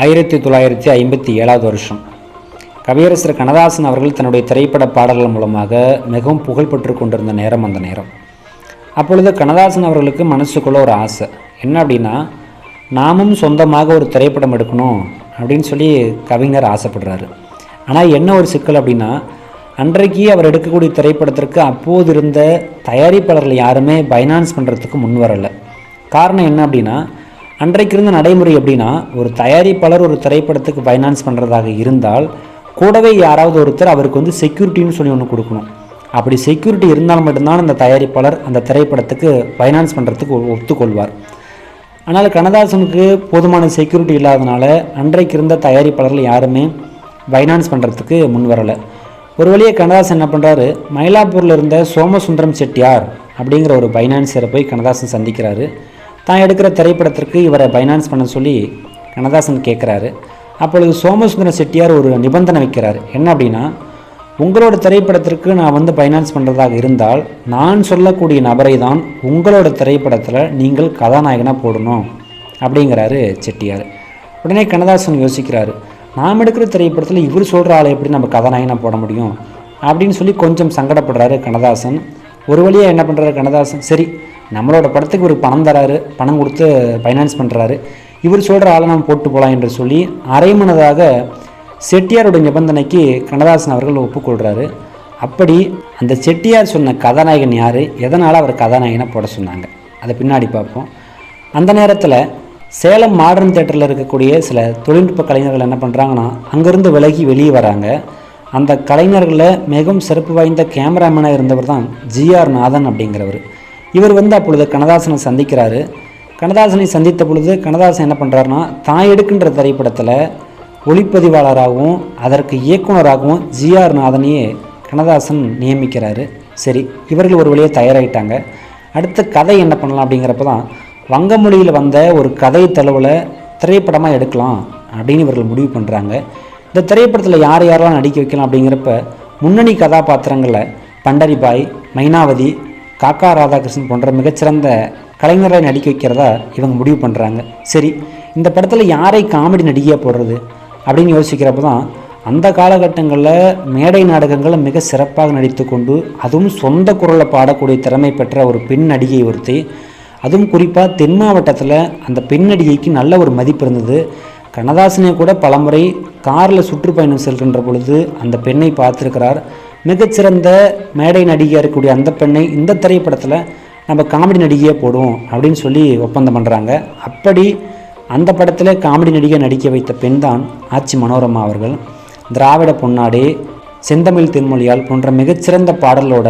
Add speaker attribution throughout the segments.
Speaker 1: ஆயிரத்தி தொள்ளாயிரத்தி ஐம்பத்தி ஏழாவது வருஷம். கவியரசர் கண்ணதாசன் அவர்கள் தன்னுடைய திரைப்பட பாடல்கள் மூலமாக மிகவும் புகழ்பெற்று கொண்டிருந்த நேரம் அந்த நேரம். அப்பொழுது கண்ணதாசன் அவர்களுக்கு மனசுக்குள்ள ஒரு ஆசை. என்ன அப்படின்னா நாமும் சொந்தமாக ஒரு திரைப்படம் எடுக்கணும் அப்படின்னு சொல்லி கவிஞர் ஆசைப்படுறாரு. ஆனால் என்ன ஒரு சிக்கல் அப்படின்னா அன்றைக்கு அவர் எடுக்கக்கூடிய திரைப்படத்திற்கு அப்போது இருந்த தயாரிப்பாளர்கள் யாருமே பைனான்ஸ் பண்ணுறதுக்கு முன் வரலை. காரணம் என்ன அப்படின்னா அன்றைக்கு இருந்த நடைமுறை எப்படின்னா ஒரு தயாரிப்பாளர் ஒரு திரைப்படத்துக்கு ஃபைனான்ஸ் பண்ணுறதாக இருந்தால் கூடவே யாராவது ஒருத்தர் அவருக்கு வந்து செக்யூரிட்டின்னு சொல்லி ஒன்று கொடுக்கணும். அப்படி செக்யூரிட்டி இருந்தால் மட்டும்தான் அந்த தயாரிப்பாளர் அந்த திரைப்படத்துக்கு ஃபைனான்ஸ் பண்ணுறதுக்கு ஒத்துக்கொள்வார். ஆனால் கண்ணதாசனுக்கு போதுமான செக்யூரிட்டி இல்லாதனால அன்றைக்கு இருந்த தயாரிப்பாளர்கள் யாருமே ஃபைனான்ஸ் பண்ணுறதுக்கு முன் வரலை. ஒரு வழியாக கண்ணதாசன் என்ன பண்ணுறாரு மயிலாப்பூரில் இருந்த சோமசுந்தரம் செட்டியார் அப்படிங்கிற ஒரு ஃபைனான்சியரை போய் கண்ணதாசன் சந்திக்கிறாரு. தான் எடுக்கிற திரைப்படத்திற்கு இவரை ஃபைனான்ஸ் பண்ண சொல்லி கண்ணதாசன் கேட்குறாரு அப்பொழுது சோமசுந்தர செட்டியார் ஒரு நிபந்தனை வைக்கிறார். என்ன அப்படின்னா உங்களோட திரைப்படத்திற்கு நான் வந்து ஃபைனான்ஸ் பண்ணுறதாக இருந்தால் நான் சொல்லக்கூடிய நபரை தான் உங்களோட திரைப்படத்தில் நீங்கள் கதாநாயகனாக போடணும் அப்படிங்கிறாரு செட்டியார். உடனே கண்ணதாசன் யோசிக்கிறாரு நாம் எடுக்கிற திரைப்படத்தில் இவர் சொல்கிற ஆளை எப்படி நம்ம கதாநாயகனாக போட முடியும்? அப்படின்னு சொல்லி கொஞ்சம் சங்கடப்படுறாரு கண்ணதாசன். ஒரு வழியாக என்ன பண்ணுறாரு கண்ணதாசன்? சரி நம்மளோட படத்துக்கு ஒரு பணம் தராரு பணம் கொடுத்து ஃபைனான்ஸ் பண்ணுறாரு இவர் சொல்கிற ஆளை நம்ம போட்டு போகலாம் என்று சொல்லி அரைமனதாக செட்டியாரோட நிபந்தனைக்கு கண்ணதாசன் அவர்கள் ஒப்புக்கொள்கிறாரு அப்படி அந்த செட்டியார் சொன்ன கதாநாயகன் யார் எதனால் அவர் கதாநாயகனாக போட சொன்னாங்க? அதை பின்னாடி பார்ப்போம். அந்த நேரத்தில் சேலம் மாடர்ன் தேட்டரில் இருக்கக்கூடிய சில தொழில்நுட்ப கலைஞர்கள் என்ன பண்ணுறாங்கன்னா அங்கேருந்து விலகி வெளியே வராங்க. அந்த கலைஞர்களில் மிகவும் சிறப்பு வாய்ந்த கேமராமேனாக இருந்தவர் தான் ஜிஆர் நாதன் அப்படிங்கிறவர். இவர் வந்து அப்பொழுது கண்ணதாசனை சந்திக்கிறாரு. கண்ணதாசனை சந்தித்த பொழுது கண்ணதாசன் என்ன பண்ணுறாருனா தான் எடுக்கின்ற திரைப்படத்தில் ஒளிப்பதிவாளராகவும் அதற்கு இயக்குனராகவும் ஜிஆர் நாதனையே கண்ணதாசன் நியமிக்கிறாரு. சரி இவர்கள் ஒரு வழியாக தயாராகிட்டாங்க அடுத்த கதை என்ன பண்ணலாம் அப்படிங்கிறப்ப தான் வங்க மொழியில் வந்த ஒரு கதை தழுவில் திரைப்படமாக எடுக்கலாம் அப்படின்னு இவர்கள் முடிவு பண்ணுறாங்க இந்த திரைப்படத்தில் யார் யாரெல்லாம் நடிக்க வைக்கலாம் அப்படிங்கிறப்ப முன்னணி கதாபாத்திரங்களில் பண்டரிபாய் மைனாவதி காக்கா ராதாகிருஷ்ணன் போன்ற மிகச்சிறந்த கலைஞர்களை நடிக்க வைக்கிறதா இவங்க முடிவு பண்ணுறாங்க சரி இந்த படத்தில் யாரை காமெடி நடிகையாக போடுறது அப்படின்னு யோசிக்கிறப்ப தான் அந்த காலகட்டங்களில் மேடை நாடகங்களை மிக சிறப்பாக நடித்து கொண்டு அதுவும் சொந்த குரலில் பாடக்கூடிய திறமை பெற்ற ஒரு பெண் நடிகை ஒருத்தி. அதுவும் குறிப்பாக தென் மாவட்டத்தில் அந்த பெண் நடிகைக்கு நல்ல ஒரு மதிப்பு இருந்தது. கண்ணதாசனே கூட பலமுறை காரில் சுற்றுப்பயணம் செல்கின்ற பொழுது அந்த பெண்ணை பார்த்துருக்கிறார். மிகச்சிறந்த மேடை நடிகையாக இருக்கக்கூடிய அந்த பெண்ணை இந்த திரைப்படத்தில் நம்ம காமெடி நடிகையாக போடுவோம் அப்படின்னு சொல்லி ஒப்பந்தம் பண்ணுறாங்க அப்படி அந்த படத்தில் காமெடி நடிகை நடிக்க வைத்த பெண் தான் ஆச்சி மனோரமா அவர்கள். திராவிட பொன்னாடே செந்தமிழ் தென்மொழியால் போன்ற மிகச்சிறந்த பாடலோட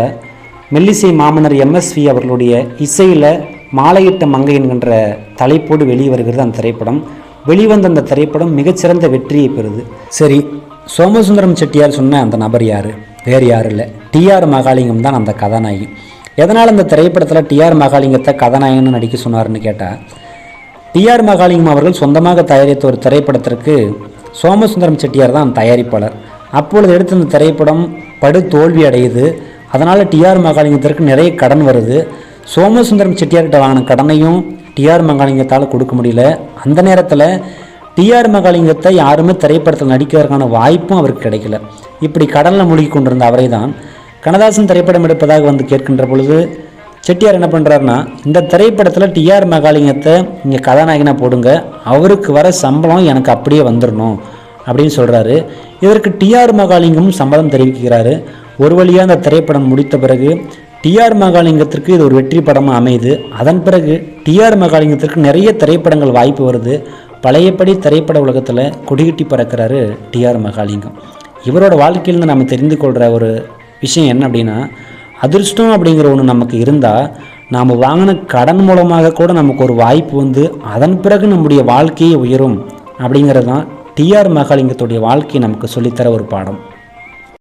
Speaker 1: மெல்லிசை மாமன்னர் எம்எஸ்வி அவர்களுடைய இசையில் மாலையிட்ட மங்கை என்கின்ற தலைப்போடு வெளியே வருகிறது அந்த திரைப்படம். வெளிவந்த அந்த திரைப்படம் மிகச்சிறந்த வெற்றியை பெறுது. சரி சோமசுந்தரம் செட்டியார் சொன்ன அந்த நபர் யார்? வேறு யாரும் இல்லை. டிஆர் மகாலிங்கம் தான் அந்த கதாநாயகி. எதனால் அந்த திரைப்படத்தில் டிஆர் மகாலிங்கத்தை கதாநாயகன்னு நடிக்க சொன்னார்னு கேட்டால் டிஆர் மகாலிங்கம் அவர்கள் சொந்தமாக தயாரித்த ஒரு திரைப்படத்திற்கு சோமசுந்தரம் செட்டியார் தான் தயாரிப்பாளர். அப்பொழுது எடுத்த இந்த திரைப்படம் படு தோல்வி அடையுது. அதனால் டிஆர் மகாலிங்கத்திற்கு நிறைய கடன் வருது. சோமசுந்தரம் செட்டியார்கிட்ட வாங்கின கடனையும் டிஆர் மகாலிங்கத்தால் கொடுக்க முடியல. அந்த நேரத்தில் டிஆர் மகாலிங்கத்தை யாருமே திரைப்படத்தில் நடிக்கிறதுக்கான வாய்ப்பும் அவருக்கு கிடைக்கல. இப்படி கடலில் மூழ்கி கொண்டிருந்த அவரை தான் கனதாசன் திரைப்படம் எடுப்பதாக வந்து கேட்கின்ற பொழுது செட்டியார் என்ன பண்ணுறாருன்னா இந்த திரைப்படத்தில் டிஆர் மகாலிங்கத்தை இங்கே கதாநாயகனாக போடுங்க அவருக்கு வர சம்பளம் எனக்கு அப்படியே வந்துடணும் அப்படின்னு சொல்கிறாரு இதற்கு டிஆர் மகாலிங்கம் சம்மதம் தெரிவிக்கிறாரு. ஒரு வழியாக அந்த திரைப்படம் முடித்த பிறகு டிஆர் மகாலிங்கத்திற்கு இது ஒரு வெற்றி படமாக அமையுது. அதன் பிறகு டிஆர் மகாலிங்கத்திற்கு நிறைய திரைப்படங்கள் வாய்ப்பு வருது. பழையபடி திரைப்பட உலகத்தில் கொடிகட்டி பறக்கிறாரு டிஆர் மகாலிங்கம். இவரோட வாழ்க்கையிலேருந்து நம்ம தெரிந்து கொள்கிற ஒரு விஷயம் என்ன அப்படின்னா அதிர்ஷ்டம் அப்படிங்கிற ஒன்று நமக்கு இருந்தால் நாம் வாங்கின கடன் மூலமாக கூட நமக்கு ஒரு வாய்ப்பு வந்து அதன் பிறகு நம்முடைய வாழ்க்கையே உயரும் அப்படிங்கிறது தான் டிஆர் மகாலிங்கத்துடைய வாழ்க்கையை நமக்கு சொல்லித்தர ஒரு பாடம்.